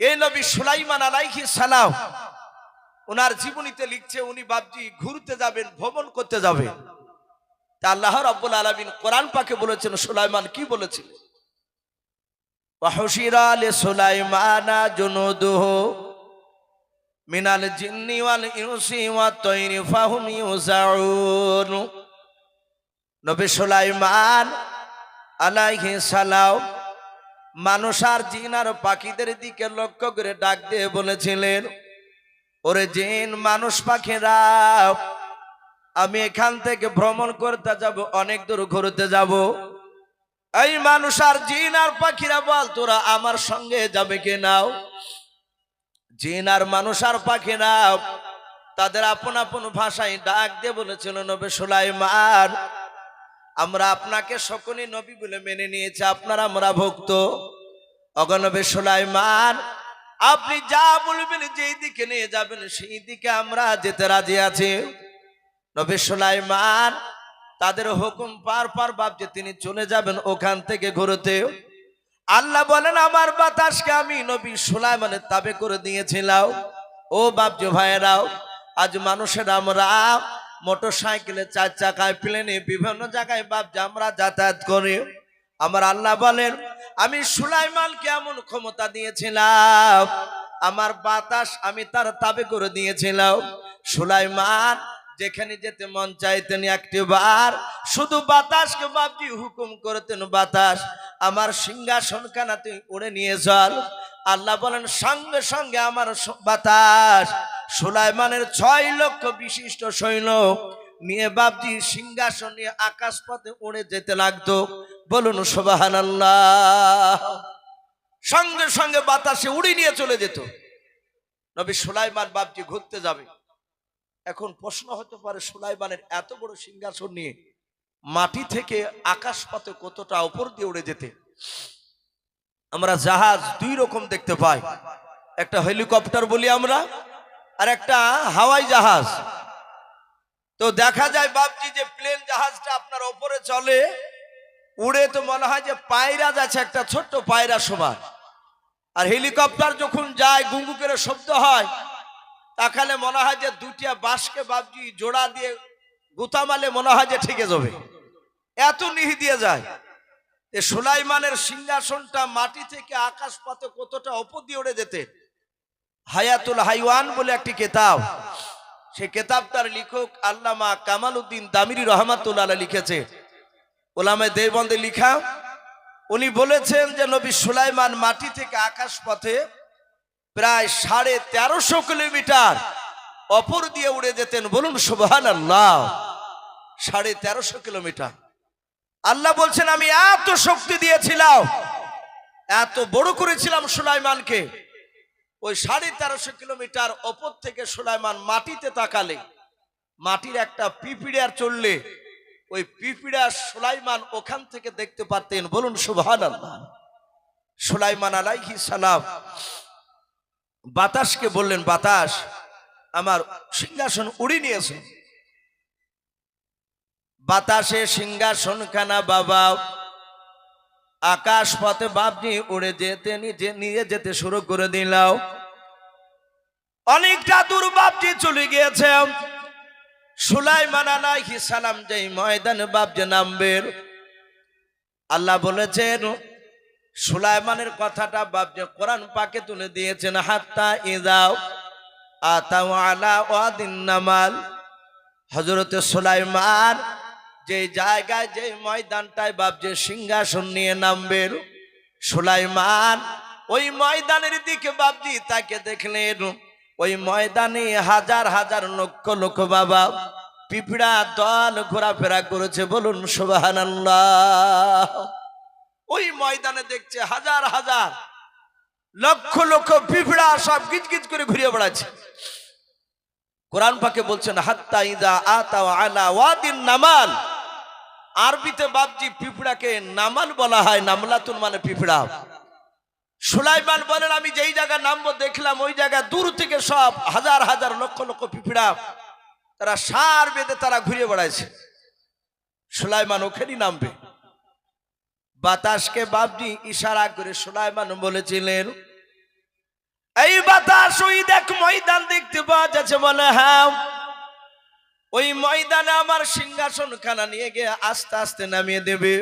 এই নবী সুলাইমান আলাইহি সালাম, ওনার জীবনীতে লিখছে, উনি বাবজি ঘুরতে যাবেন, ভ্রমণ করতে যাবে তা আল্লাহ রাব্বুল আলামিন কোরআন পাকে বলেছেন, সুলাইমান কি বলেছিল? ওয়াহুশিরা লিসুলাইমানা জুনুদুহু মিনাল জিন্নি ওয়াল ইনসি ওয়াত তৈরি ফাহুম ইউজাউন। নবী সুলাইমান আলাইহি সালাম মানুষ আর জিন আর পাখিদের দিকে লক্ষ্য করে ডাক দিয়ে বলেছিলেন, ওরে জিন, মানুষ পাখিরা, আমি এখান থেকে ভ্রমণ করতে যাব, অনেক দূর ঘুরতে যাব। এই মানুষ আর জিন আর পাখিরা বল, তোরা আমার সঙ্গে যাবে কি নাও জিন আর মানুষ আর পাখিরা তাদের আপন আপন ভাষায় ডাক দিয়ে বলেছিল, নবে সুলাইমান আমরা আপনাকে সকলে নবী বলে মেনে নিয়েছি, আপনার আমরা ভক্ত। অগনবে সুলাইমান, আপনি যা বলবেন যেই দিকে নিয়ে যাবেন, সেই দিকে আমরা যেতে রাজি আছি। নবী সুলাইমান, তাদের হুকুম পার পার ভাবছে তিনি চলে যাবেন ওখান থেকে ঘুরতে। আল্লাহ বলেন, আমার বাতাসকে আমি নবী সুলাইমানের তাবে করে দিয়েছিলাম। ও বাপজি ভাইয়েরাও, আজ মানুষের আমরা মোটর সাইকেলে চার চাকায়, প্লেনে বিভিন্ন জায়গায় বাপজি, আমরা যাতায়াত করি। আমার আল্লাহ বলেন, আমি সুলাইমানকে এমন ক্ষমতা দিয়েছিলাম, আমার বাতাস আমি তার তাবে করে দিয়েছিলাম। সুলাইমান, যেখানে যেতে মন চাইতেন একটি বার শুধু বাতাসকে বাপজি হুকুম করতেন, বাতাস, আমার সিংহাসন খানা তুই উড়ে নিয়ে চল। আল্লাহ বলেন, সঙ্গে সঙ্গে আমার বাতাস সুলাইমানের ছয় লক্ষ বিশিষ্ট সৈন্য নিয়ে বাপজি সিংহাসন নিয়ে আকাশ পথে উড়ে যেতে লাগতো। বলুন সোবাহান সঙ্গে সঙ্গে বাতাসে উড়ে নিয়ে চলে যেত। নবী সুলাইমান বাপজি ঘুরতে যাবে। এখন প্রশ্ন হতে পারে সুলাইমানের এত বড় সিংহাসন নিয়ে মাটি থেকে আকাশ পথে কতটা ওপর দিয়ে উড়ে যেতে? আমরা জাহাজ দুই রকম দেখতে পাই। একটা হেলিকপ্টার বলি আমরা আর একটা হাওয়াই জাহাজ। তো দেখা যায় বাপজি যে প্লেন জাহাজটা আপনার ওপরে চলে, উড়ে তো মনে হয় যে পায়রা যাচ্ছে, একটা ছোট্ট পায়রা সমান আর হেলিকপ্টার যখন যায় গুঙ্গু করে শব্দ হয়, তাকালে মনে হয় যে দুটিয়া বাঁশকে বাপজি জোড়া দিয়ে গুতা মালে মনে হয় যে ঠিকে যাবে। এত নিহি দিয়ে যায়। এ সুলাইমানের সিংহাসনটা মাটি থেকে আকাশ পথে কতটা ওপর দিয়ে উড়ে যেতে? হায়াতুল হাইওয়ান বলে একটি কেতাব। সে কেতাবটার লেখক আল্লামা কামাল উদ্দিন দামিরি রহমাতুল্লাহ লিখেছে। ওলামে দেবন্দে লিখা, উনি বলেছেন যে নবী সুলাইমান মাটি থেকে আকাশ পথে প্রায় সাড়ে তেরোশো কিলোমিটার অপর দিয়ে উড়ে যেতেন। বলুন সুবহান আল্লাহ সাড়ে তেরোশো কিলোমিটার। আল্লাহ বলছেন, আমি এত শক্তি দিয়েছিলাম, এত বড় করেছিলাম সুলাইমানকে ওই সাড়ে তেরোশো কিলোমিটার ওপর থেকে সুলাইমান মাটিতে তাকালে, মাটির একটা পিপিড়ার চললে, ওই পিপিড়া সুলাইমান ওখান থেকে দেখতে পারতেন, বলুন সুবহান আল্লাহ সুলাইমান আলাইহি সালাম বাতাসকে বললেন, বাতাস, আমার সিংহাসন উড়ি নিয়েছে। বাতাসে সিংহাসন খানা বাবা আকাশ পথে বাপনি উড়ে যেতে নিয়ে যেতে শুরু করে দিলাম অনেকটা দূর বাপজি চলে গিয়েছে সুলাইমান আলাইহিস সালাম যেই ময়দানে বাপজি নামবেন আল্লাহ বলেছেন, সুলাইমানের কথাটা বাপজি কোরআন পাকে তুলে দিয়েছেন, হাত্তা ইদাও আতাও আলা ওয়াদিন নামাল। হজরতে সুলাইমান যে জায়গায় যে ময়দানটায় বাপ সিংহাসন নিয়ে নামবেন সুলাইমান ওই ময়দানের দিকে বাপজি তাকে দেখলেন। ওই ময়দানে হাজার হাজার লক্ষ লক্ষ বাবা পিঁপড়া দল ঘোরাফেরা করেছে, বলুন সুবাহান ওই ময়দানে দেখছে হাজার হাজার লক্ষ লক্ষ পিঁপড়া সব গিজ গিজ করে ঘুরিয়ে বেড়াচ্ছে। কোরআন পাকে বলছেন, হাত্তা ইদা আতা আলা ওয়াদিন নামাল। আরবিতে বাপজি পিঁপড়াকে নামাল বলা হয়, নামলাতুন মানে পিঁপড়া। সুলাইমান বলেন, আমি যেই জায়গা নামবো, দেখলাম ওই জায়গা দূর থেকে সব হাজার হাজার লক্ষ লক্ষ পিঁপড়া। তারা সার বেঁধে তারা ঘুরে বেড়াইছে। সুলাইমান ওখানেই নামবে। বাতাসকে বাপজি ইশারা করে সুলাইমান বলেছিলেন, এই বাতাস ওই দেখ ময়দান দেখতে পাওয়া যাচ্ছে বলে হ্যাঁ। ওই ময়দানে আমার সিংহাসন খানা নিয়ে গিয়ে আস্তে আস্তে নামিয়ে দেবে।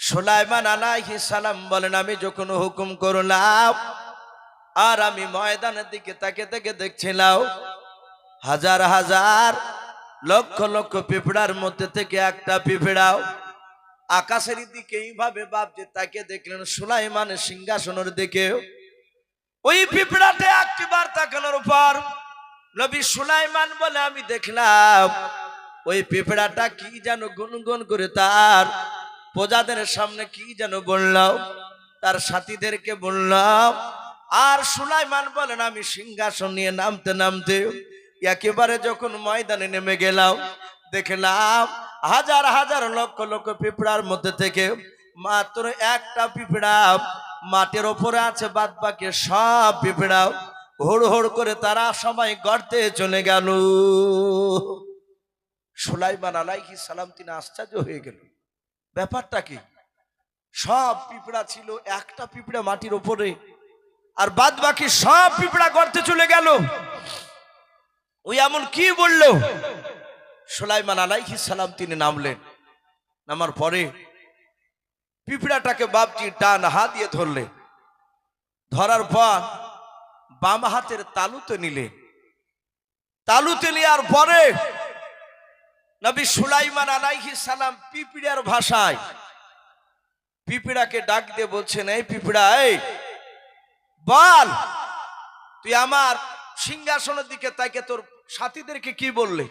সোলাইমান আলাইহি সালাম বলেন, আমি যখন হুকুম করলাম আর আমি ময়দানের দিকে তাকে তাকে দেখছিলাম, হাজার হাজার লক্ষ লক্ষ পিঁপড়ার মধ্যে থেকে একটা পিঁপড়াও আকাশের দিকে এইভাবে ভাবছে, তাকে দেখলেন সুলাইমানের সিংহাসনের দিকে। ওই পিঁপড়াতে একটিবার তাকানোর পর নবী সুলাইমান বলে, আমি দেখলাম ওই পিঁপড়াটা কি যেন গুনগুন করে তার প্রজাদের সামনে কি যেন বললাম? তার সাথীদেরকে বললাম, আর সুলাইমান বলেন, আমি সিংহাসন নিয়ে নামতে নামতে একেবারে যখন ময়দানে নেমে গেলাম, দেখলাম হাজার হাজার লক্ষ লক্ষ পিঁপড়ার মধ্যে থেকে মাত্র একটা পিঁপড়া মাটির ওপরে আছে বাদ বাকি সব পিঁপড়া হুড় হুড় করে তারা সবাই গর্তে চলে গেল। সুলাইমান আলাইহি সালাম, তিনি আশ্চর্য হয়ে গেল ব্যাপারটা কি? সব পিঁপড়া ছিল, একটা পিঁপড়া মাটির ওপরে, আর বাদ বাকি সব পিঁপড়া গর্তে চলে গেল। ওই এমন কি বলল? সোলাইমান আলাইহি সালাম তিনি নামলেন। নামার পরে পিঁপড়াটাকে বাপজি ডান হাত দিয়ে ধরলেন ধরার পর বাম হাতের তালুতে নিলে। তালুতে নেওয়ার পরে নবী সুলাইমান আলাইহি সালাম পিঁপড়ার ভাষায় পিঁপড়াকে ডাক দিয়ে বলছেন, এই পিঁপড়া, এই, বল, তুই আমার সিংহাসনের দিকে তাকে তোর সাথীদেরকে কি বললি?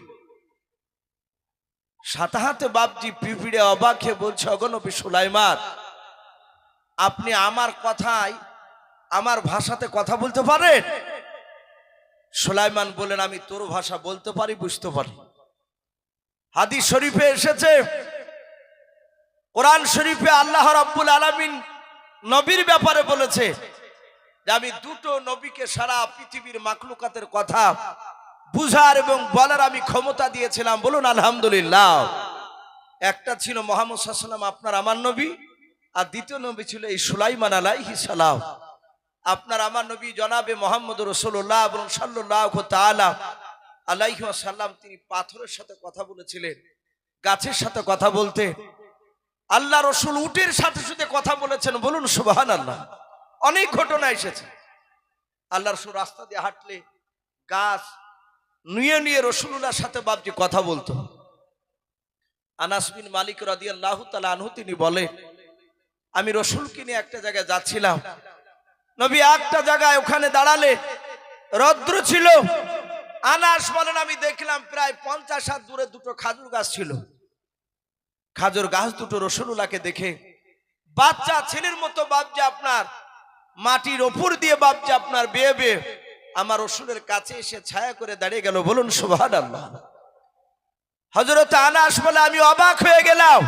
সাথে হাতে বাপজি পিঁপড়ে অবাক বলছে অগনবী সুলাইমান, আপনি আমার কথায়, আমার ভাষাতে কথা বলতে পারেন? সুলাইমান বলেন আমি তোর ভাষা বলতে পারি, বুঝতে পারি। হাদিস শরীফে এসেছে। কোরআন শরীফে আল্লাহ রাব্বুল আলামিন নবীর ব্যাপারে বলেছে যে আমি দুটো নবীকে সারা পৃথিবীর মাকলুকাতের কথা বুঝার এবং বলার আমি ক্ষমতা দিয়েছিলাম। বলুন, আলহামদুলিল্লাহ। একটা ছিল মোহাম্মদ সাল্লাম আপনার আমার নবী, আর দ্বিতীয় নবী ছিল এই সুলাইমান আলাইহি সালাম। আপনার আমার নবী জনাবে মোহাম্মদ রসুল্লাহ এবং সাল্লাহ তালা আলাইহি সাল্লাম তিনি পাথরের সাথে কথা বলেছিলেন, গাছের সাথে কথা বলতে। আল্লাহ রসুল উটের সাথে সাথে কথা বলেছেন, বলুন সুবাহান আল্লাহ অনেক ঘটনা এসেছে। আল্লাহ রসুল রাস্তা দিয়ে হাঁটলে গাছ নুয়ে নিয়ে রসুল্লাহর সাথে বাপজি কথা বলতো। আনাস বিন মালিক রাদি আল্লাহ আনহু তিনি বলে, আমি রসুলকে নিয়ে একটা জায়গায় যাচ্ছিলাম। নবী একটা জায়গায় ওখানে দাঁড়ালে রদ্র ছিল। আনাস বলেন, আমি দেখলাম প্রায় পঞ্চাশ হাত দূরে দুটো খাজুর গাছ ছিল। খাজুর গাছ দুটো রসুল্লাহকে দেখে, বাচ্চা ছেলের মতো বাপজে আপনার, মাটির ওপর দিয়ে বাপজে আপনার বেয়ে বেয়ে। আমার রসুলের কাছে এসে ছায়া করে দাঁড়িয়ে গেল, বলুন সুভান আল্লাহ হজরত আনাস বলে, আমি অবাক হয়ে গেলাম।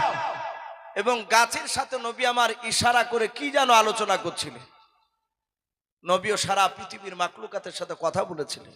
এবং গাছের সাথে নবী আমার ইশারা করে কি যেন আলোচনা করছিলেন। নবীও সারা পৃথিবীর মাকলুকাতের সাথে কথা বলেছিলেন।